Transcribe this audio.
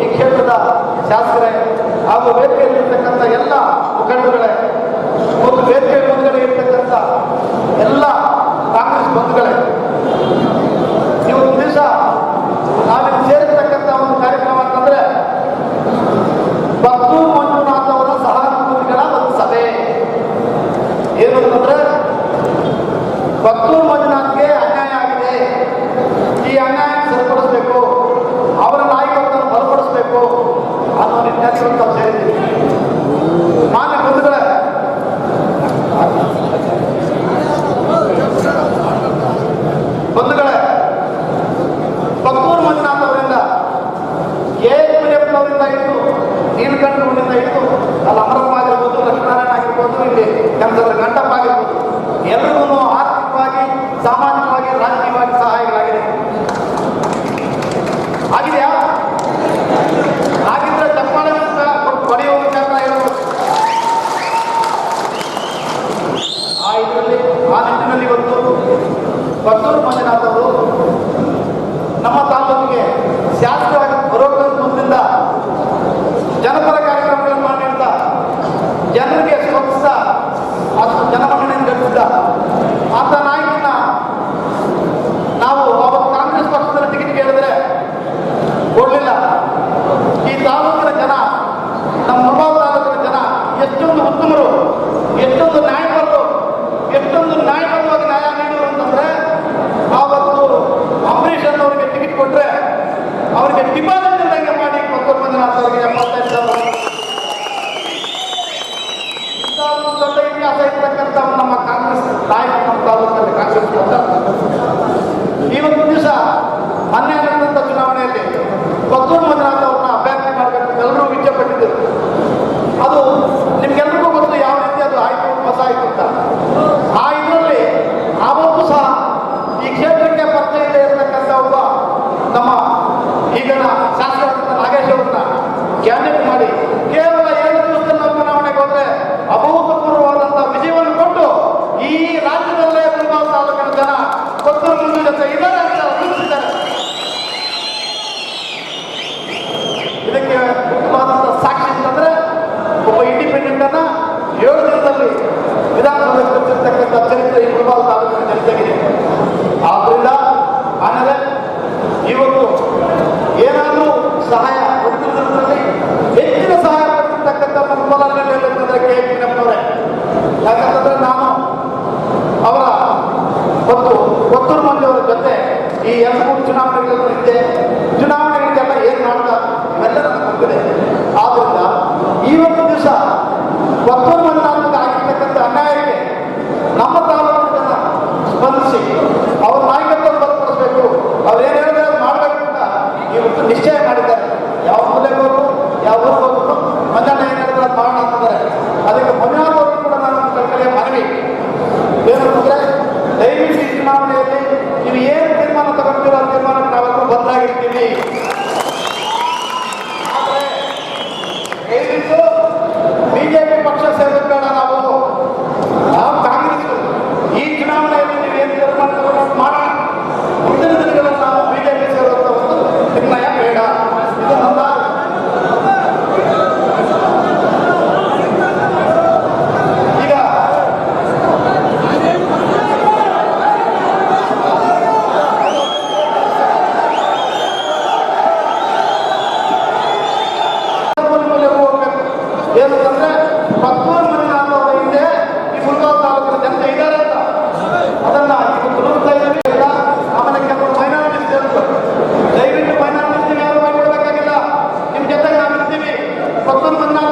ಈ ಕ್ಷೇತ್ರದ ಶಾಸಕರೇ ಹಾಗೂ ವೇದಿಕೆಯಲ್ಲಿರ್ತಕ್ಕಂಥ ಎಲ್ಲ ಮುಖಂಡಗಳೇ ಶಾಸಕರಾಗಿ ಬರೋದನ್ನು ಮುಂದಿಂದ ಜನಪರ ಕಾರ್ಯಕ್ರಮಗಳನ್ನು ಮಾಡಿರ್ತ ಜನರಿಗೆ ಸ್ಪಂದಿಸ್ತಾ, ಅಷ್ಟು ಜನಮನ್ನಣೆಯನ್ನು ಗಳಿಸಿದ ಆತ ನಾಯಕನ ನಾವು ಅವತ್ತು ಕಾಂಗ್ರೆಸ್ ಪಕ್ಷದಲ್ಲಿ ಟಿಕೆಟ್ ಕೇಳಿದ್ರೆ ಕೊಡಲಿಲ್ಲ. ಈ ತಾಲೂಕಿನ ಜನ, ನಮ್ಮ ಪ್ರಭಾವ ತಾಲೂಕಿನ ಜನ ಎಷ್ಟೊಂದು ಉತ್ತಮರು ಎಷ್ಟೊಂದು ನಾಯಕ ya প্রথম বান্দা